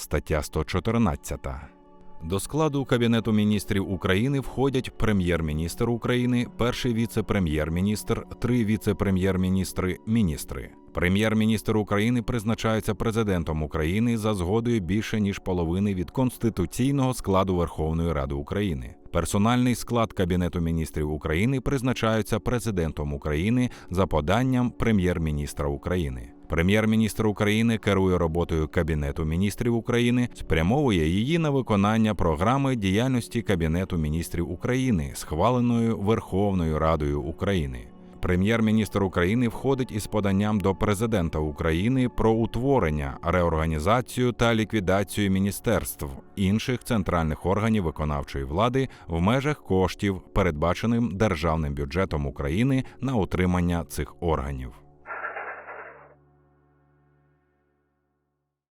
стаття 114. До складу Кабінету міністрів України входять прем'єр-міністр України, перший віце-прем'єр-міністр, три віце-прем'єр-міністри, міністри. Прем'єр-міністр України призначається президентом України за згодою більше ніж половини від конституційного складу Верховної Ради України. Персональний склад Кабінету міністрів України призначається президентом України за поданням прем'єр-міністра України. Прем'єр-міністр України керує роботою Кабінету міністрів України, спрямовує її на виконання програми діяльності Кабінету міністрів України, схваленої Верховною Радою України. Прем'єр-міністр України входить із поданням до президента України про утворення, реорганізацію та ліквідацію міністерств інших центральних органів виконавчої влади в межах коштів, передбаченим державним бюджетом України на утримання цих органів.